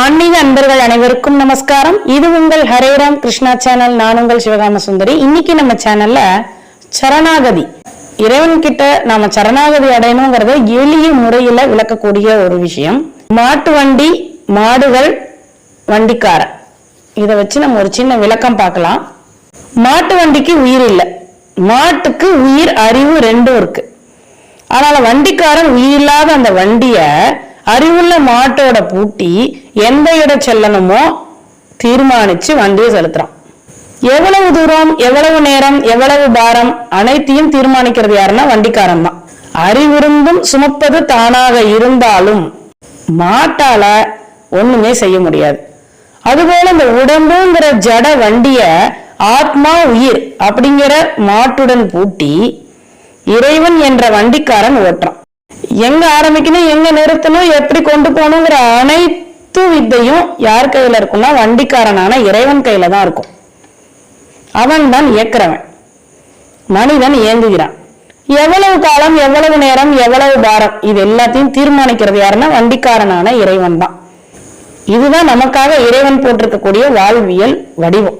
ஆன்மீக அன்பர்கள் அனைவருக்கும் நமஸ்காரம். இது உங்கள் ஹரேராம் கிருஷ்ணா சேனல். நான் உங்கள் சிவகாம சுந்தரி இன்னைக்கு நம்ம சேனல்ல சரணாகதி. இறைவன் கிட்ட நாம சரணாகதி அடையணுங்கிறத எளிய முறையில விளக்கக்கூடிய ஒரு விஷயம். மாட்டு வண்டி மாடுகள் வண்டிக்காரன். இதை வச்சு நம்ம ஒரு சின்ன விளக்கம் பார்க்கலாம். மாட்டு வண்டிக்கு உயிர் இல்லை. மாட்டுக்கு உயிர் அறிவு ரெண்டும் இருக்கு. அதனால வண்டிக்காரன் உயிரில்லாத அந்த வண்டியை அறிவுள்ள மாட்டோட பூட்டி எந்த இடம் செல்லணுமோ தீர்மானிச்சு வண்டியை செலுத்துறான். எவ்வளவு தூரம் எவ்வளவு நேரம் எவ்வளவு பாரம் அனைத்தையும் தீர்மானிக்கிறது யாருன்னா வண்டிக்காரன் தான். அறிவிருந்தும் சுமப்பது தானாக இருந்தாலும் மாட்டால ஒண்ணுமே செய்ய முடியாது. அதுபோல இந்த உடம்புங்கிற ஜட வண்டிய ஆத்மா உயிர் அப்படிங்கிற மாட்டுடன் பூட்டி இறைவன் என்ற வண்டிக்காரன் ஓட்டுறான். எங்க ஆரம்பிக்கணும் எங்க நிறுத்தணும் எப்படி கொண்டு போகணுங்கிற அனைத்து வித்தையும் யார் கையில இருக்கும்னா வண்டிக்காரனான இறைவன் கையில தான் இருக்கும். அவன் தான் இயக்குறவன். மனிதன் இயங்குகிறான். எவ்வளவு காலம் எவ்வளவு நேரம் எவ்வளவு பாரம் இது எல்லாத்தையும் தீர்மானிக்கிறது யாருன்னா வண்டிக்காரனான இறைவன் தான். இதுதான் நமக்காக இறைவன் போட்டிருக்கக்கூடிய வாழ்வியல் வடிவம்.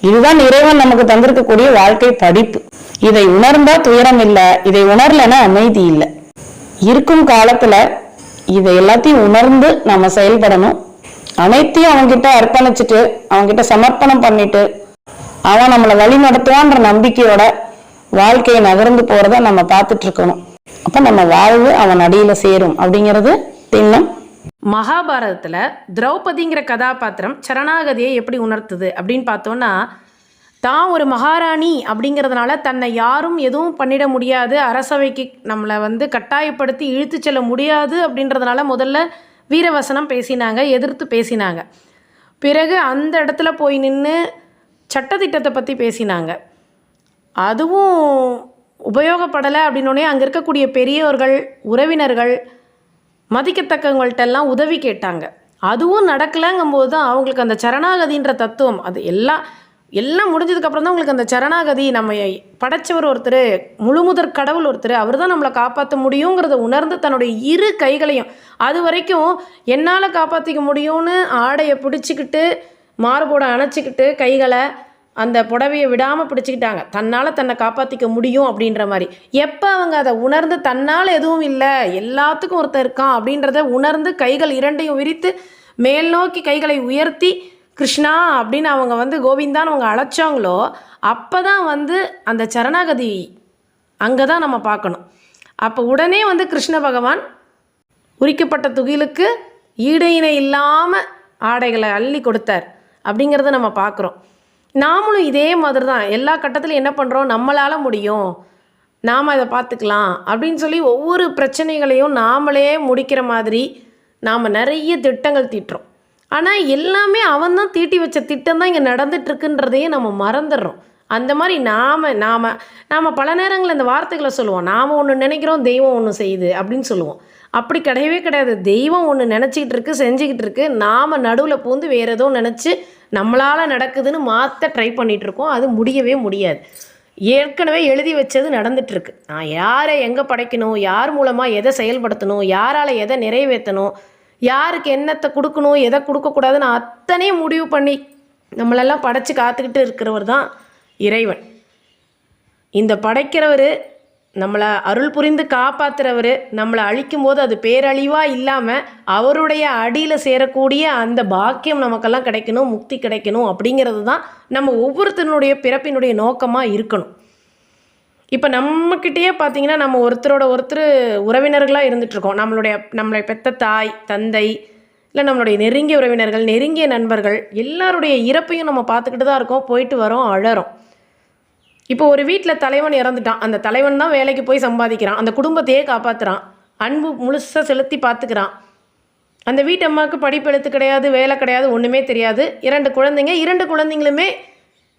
இதுதான் இறைவன் நமக்கு தந்திருக்கக்கூடிய வாழ்க்கை படிப்பு. இதை உணர்ந்தா துயரம் இல்லை இதை உணரலன்னா அமைதி இல்ல. இருக்கும் காலத்துல இதை எல்லாத்தையும் உணர்ந்து நம்ம செயல்படணும். அனைத்தையும் அவன்கிட்ட அர்ப்பணிச்சுட்டு அவன்கிட்ட சமர்ப்பணம் பண்ணிட்டு அவன் நம்மளை வழி நடத்துவான்ற நம்பிக்கையோட வாழ்க்கையை நகர்ந்து போறத நம்ம பார்த்துட்டு இருக்கணும். அப்ப நம்ம வாழ்வு அவன் அடியில சேரும் அப்படிங்கிறது திண்ணம். மகாபாரதத்துல திரௌபதிங்கிற கதாபாத்திரம் சரணாகதியை எப்படி உணர்த்துது அப்படின்னு பார்த்தோன்னா தான் ஒரு மகாராணி அப்படிங்கிறதுனால தன்னை யாரும் எதுவும் பண்ணிட முடியாது. அரசவைக்கு நம்மளை வந்து கட்டாயப்படுத்தி இழுத்து செல்ல முடியாது அப்படின்றதுனால முதல்ல வீரவசனம் பேசினாங்க எதிர்த்து பேசினாங்க. பிறகு அந்த இடத்துல போய் நின்று சட்டத்திட்டத்தை பற்றி பேசினாங்க. அதுவும் உபயோகப்படலை அப்படின்னோடனே அங்கே இருக்கக்கூடிய பெரியவர்கள் உறவினர்கள் மதிக்கத்தக்கவங்கள்ட்ட எல்லாம் உதவி கேட்டாங்க. அதுவும் நடக்கலைங்கும்போது தான் அவங்களுக்கு அந்த சரணாகதின்ற தத்துவம் அது எல்லாம் எல்லாம் முடிஞ்சதுக்கப்புறம் தான் உங்களுக்கு அந்த சரணாகதி நம்ம படைச்சவர் ஒருத்தர் முழுமுதற் கடவுள் ஒருத்தர் அவர் தான் நம்மளை காப்பாற்ற முடியுங்கிறத உணர்ந்து தன்னுடைய இரு கைகளையும் அது வரைக்கும் என்னால் காப்பாற்றிக்க முடியும்னு ஆடையை பிடிச்சிக்கிட்டு மார்போட அணைச்சிக்கிட்டு கைகளை அந்த புடவையை விடாமல் பிடிச்சிக்கிட்டாங்க. தன்னால் தன்னை காப்பாற்றிக்க முடியும் அப்படின்ற மாதிரி. எப்போ அவங்க அதை உணர்ந்து தன்னால் எதுவும் இல்லை எல்லாத்துக்கும் ஒருத்தர் இருக்கான் அப்படின்றத உணர்ந்து கைகள் இரண்டையும் விரித்து மேல் நோக்கி கைகளை உயர்த்தி கிருஷ்ணா அப்படின்னு அவங்க வந்து கோவிந்தான்னு அவங்க அழைச்சாங்களோ அப்போ தான் வந்து அந்த சரணாகதி அங்கே தான் நம்ம பார்க்கணும். அப்போ உடனே வந்து கிருஷ்ண பகவான் உரிக்கப்பட்ட துகிலுக்கு ஈடு இணை இல்லாமல் ஆடைகளை அள்ளி கொடுத்தார் அப்படிங்கிறத நம்ம பார்க்குறோம். நாமளும் இதே மாதிரி தான் எல்லா கட்டத்திலும் என்ன பண்ணுறோம் நம்மளால் முடியும். நாம் அதை பார்த்துக்கலாம் அப்படின்னு சொல்லி ஒவ்வொரு பிரச்சனைகளையும் நாமளே முடிக்கிற மாதிரி நாம் நிறைய திட்டங்கள் தீட்டுறோம். ஆனால் எல்லாமே அவன் தான் தீட்டி வச்ச திட்டம் தான் இங்கே நடந்துட்டுருக்குன்றதையே நம்ம மறந்துடுறோம். அந்த மாதிரி நாம் நாம் நாம் பல நேரங்களில் இந்த வார்த்தைகளை சொல்லுவோம். நாம் ஒன்று நினைக்கிறோம் தெய்வம் ஒன்று செய்யுது அப்படின்னு சொல்லுவோம். அப்படி கிடையவே கிடையாது. தெய்வம் ஒன்று நினச்சிக்கிட்டு இருக்கு செஞ்சுக்கிட்டு இருக்கு நாம் நடுவில் பூந்து வேறு ஏதோ நினச்சி நம்மளால் நடக்குதுன்னு மாற்ற ட்ரை பண்ணிகிட்டு இருக்கோம் அது முடியவே முடியாது. ஏற்கனவே எழுதி வச்சது நடந்துட்டுருக்கு. நான் யாரை எங்கே படைக்கணும்? யார் மூலமாக எதை செயல்படுத்தணும்? யாரால் எதை நிறைவேற்றணும்? யாருக்கு என்னத்தை கொடுக்கணும் எதை கொடுக்கக்கூடாதுன்னு அத்தனையும் முடிவு பண்ணி நம்மளெல்லாம் படைச்சு காத்துக்கிட்டு இருக்கிறவர் தான் இறைவன். இந்த படைக்கிறவர் நம்மளை அருள் புரிந்து காப்பாத்துறவர் நம்மளை அழிக்கும் போது அது பேரழிவாக இல்லாமல் அவருடைய அடியில் சேரக்கூடிய அந்த பாக்கியம் நமக்கெல்லாம் கிடைக்கணும் முக்தி கிடைக்கணும் அப்படிங்கிறது தான் நம்ம ஒவ்வொருத்தனுடைய பிறப்பினுடைய நோக்கமாக இருக்கணும். இப்போ நம்மக்கிட்டேயே பார்த்தீங்கன்னா நம்ம ஒருத்தரோட ஒருத்தர் உறவினர்களாக இருந்துகிட்ருக்கோம் நம்மளுடைய நம்மளை பெத்த தாய் தந்தை இல்லை நம்மளுடைய நெருங்கிய உறவினர்கள் நெருங்கிய நண்பர்கள் எல்லாருடைய இறப்பையும் நம்ம பார்த்துக்கிட்டு தான் இருக்கோம். போயிட்டு வரோம் அழறோம். இப்போ ஒரு வீட்டில் தலைவன் இறந்துட்டான். அந்த தலைவன் தான் வேலைக்கு போய் சம்பாதிக்கிறான். அந்த குடும்பத்தையே காப்பாற்றுறான் அன்பு முழுசாக செலுத்தி பார்த்துக்கிறான் அந்த வீட்டம்மாவுக்கு படிப்பு எழுத்து கிடையாது வேலை கிடையாது ஒன்றுமே தெரியாது. இரண்டு குழந்தைங்க இரண்டு குழந்தைங்களுமே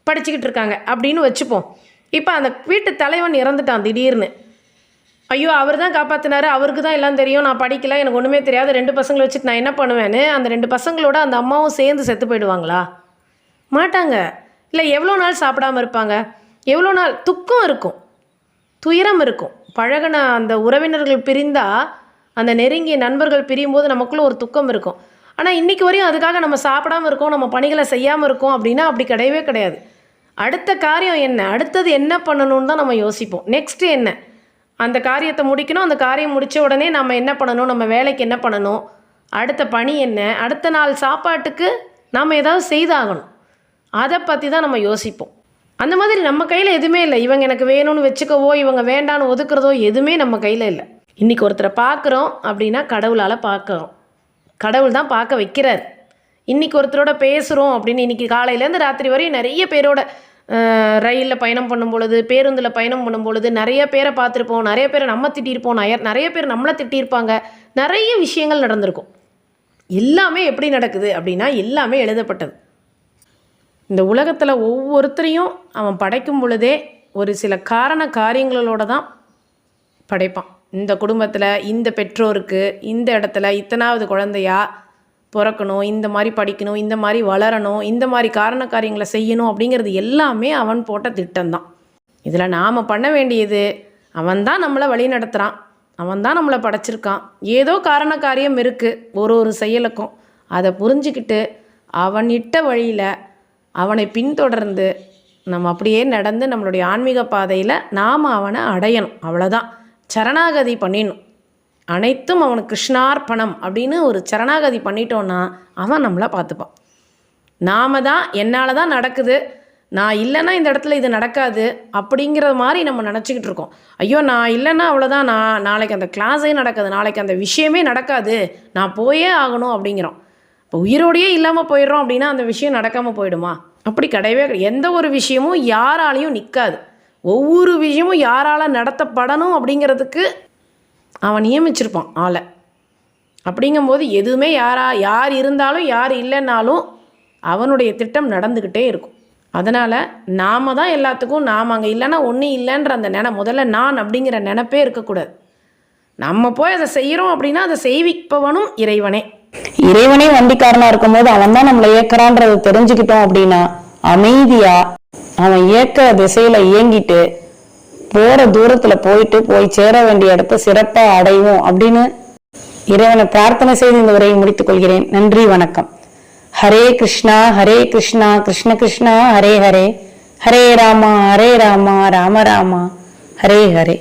படிச்சுக்கிட்டு இருக்காங்க. அப்படின்னு வச்சுப்போம். இப்போ அந்த வீட்டு தலைவன் இறந்துட்டான் திடீர்னு. ஐயோ அவர் தான் காப்பாற்றினாரு அவருக்கு தான் எல்லாம் தெரியும். நான் படிக்கல எனக்கு ஒன்றுமே தெரியாது. ரெண்டு பசங்களை வச்சுட்டு நான் என்ன பண்ணுவேன்னு அந்த ரெண்டு பசங்களோட அந்த அம்மாவும் சேர்ந்து செத்து போயிடுவாங்களா? மாட்டாங்க. இல்லை எவ்வளோ நாள் சாப்பிடாம இருப்பாங்க? எவ்வளோ நாள்? துக்கம் இருக்கும். துயரம் இருக்கும். பழகின அந்த உறவினர்கள் பிரிந்தா அந்த நெருங்கிய நண்பர்கள் பிரியும் போது ஒரு துக்கம் இருக்கும். ஆனால் இன்றைக்கி வரையும் அதுக்காக நம்ம சாப்பிடாம இருக்கோம் நம்ம பணிகளை செய்யாமல் இருக்கோம் அப்படின்னா அப்படி கிடையவே கிடையாது. அடுத்த காரியம் என்ன? அடுத்தது என்ன பண்ணணும்னு தான் நம்ம யோசிப்போம். நெக்ஸ்ட்டு என்ன? அந்த காரியத்தை முடிக்கணும். அந்த காரியம் முடித்த உடனே நம்ம என்ன பண்ணணும்? நம்ம வேலைக்கு என்ன பண்ணணும்? அடுத்த பணி என்ன? அடுத்த நாள் சாப்பாட்டுக்கு நாம் ஏதாவது செய்தாகணும். அதை பற்றி தான் நம்ம யோசிப்போம். அந்த மாதிரி நம்ம கையில் எதுவுமே இல்லை. இவங்க எனக்கு வேணும்னு வச்சுக்கவோ இவங்க வேண்டான்னு ஒதுக்குறதோ எதுவுமே நம்ம கையில் இல்லை. இன்றைக்கி ஒருத்தரை பார்க்குறோம் அப்படின்னா கடவுளால் பார்க்குறோம். கடவுள் தான் பார்க்க வைக்கிறார். இன்றைக்கி ஒருத்தரோட பேசுகிறோம் அப்படின்னு இன்றைக்கி காலையிலேருந்து ராத்திரி வரையும் நிறைய பேரோட ரயிலில் பயணம் பண்ணும் பொழுது பேருந்தில் பயணம் பண்ணும் பொழுது நிறைய பேரை பார்த்துருப்போம் நிறைய பேரை நம்ம திட்டியிருப்போம் நிறைய நிறைய பேர் நம்மளை திட்டியிருப்பாங்க. நிறைய விஷயங்கள் நடந்திருக்கும். எல்லாமே எப்படி நடக்குது அப்படின்னா எல்லாமே எழுதப்பட்டது. இந்த உலகத்தில் ஒவ்வொருத்தரையும் அவன் படைக்கும் பொழுதே ஒரு சில காரண காரியங்களோட தான் படைப்பான். இந்த குடும்பத்தில் இந்த பெற்றோருக்கு இந்த இடத்துல இத்தனாவது குழந்தையா பிறக்கணும் இந்த மாதிரி படிக்கணும் இந்த மாதிரி வளரணும் இந்த மாதிரி காரண காரியங்களை செய்யணும் அப்படிங்கிறது எல்லாமே அவன் போட்ட திட்டம்தான். இதில் நாம் பண்ண வேண்டியது அவன் தான் நம்மளை வழி நடத்துகிறான் அவன் தான் நம்மளை படைச்சிருக்கான். ஏதோ காரண காரியம் இருக்குது ஒரு ஒரு செயலுக்கும். அதை புரிஞ்சுக்கிட்டு அவன் இட்ட வழியில் அவனை பின்தொடர்ந்து நம்ம அப்படியே நடந்து நம்மளுடைய ஆன்மீக பாதையில் நாம் அவனை அடையணும். அவ்வளோதான் சரணாகதி பண்ணிடணும். அனைத்தும் அவனுக்கு கிருஷ்ணார்ப்பணம் அப்படின்னு ஒரு சரணாகதி பண்ணிட்டோன்னா அவன் நம்மளை பார்த்துப்பான். நாம தான் என்னால் தான் நடக்குது. நான் இல்லைன்னா இந்த இடத்துல இது நடக்காது அப்படிங்கிற மாதிரி நம்ம நினச்சிக்கிட்டு இருக்கோம். ஐயோ நான் இல்லைன்னா அவ்வளோதான் நான் நாளைக்கு அந்த கிளாஸே நடக்காது. நாளைக்கு அந்த விஷயமே நடக்காது. நான் போயே ஆகணும் அப்படிங்கிறோம். இப்போ உயிரோடையே இல்லாமல் போயிடுறோம் அப்படின்னா அந்த விஷயம் நடக்காமல் போயிடுமா? அப்படி கிடையவே கிடையாது. எந்த ஒரு விஷயமும் யாராலையும் நிற்காது ஒவ்வொரு விஷயமும் யாரால் நடத்தப்படணும் அப்படிங்கிறதுக்கு அவன் நியமிச்சிருப்பான் ஆளை. அப்படிங்கும்போது எதுவுமே யாரா யார் இருந்தாலும் யார் இல்லைன்னாலும் அவனுடைய திட்டம் நடந்துக்கிட்டே இருக்கும். அதனால் நாம் தான் எல்லாத்துக்கும் நாம் அங்கே இல்லைன்னா ஒன்றும் இல்லைன்ற அந்த நினை முதல்ல நான் அப்படிங்கிற நினப்பே இருக்கக்கூடாது. நம்ம போய் அதை செய்கிறோம் அப்படின்னா அதை செய்விப்பவனும் இறைவனே. இறைவனே வண்டிக்காரனாக இருக்கும்போது அவன் தான் நம்மளை இயக்குறான்றதை தெரிஞ்சுக்கிட்டோம் அப்படின்னா அமைதியாக அவன் இயக்க திசையில் இயங்கிட்டு போற தூரத்துல போயிட்டு போய் சேர வேண்டிய இடத்தை சிறப்பா அடைவோம் அப்படின்னு இறைவனை பிரார்த்தனை செய்து இந்த உரையை முடித்துக் கொள்கிறேன். நன்றி வணக்கம். ஹரே கிருஷ்ணா ஹரே கிருஷ்ணா கிருஷ்ண கிருஷ்ணா ஹரே ஹரே. ஹரே ராமா ஹரே ராமா ராம ராமா. ஹரே ஹரே.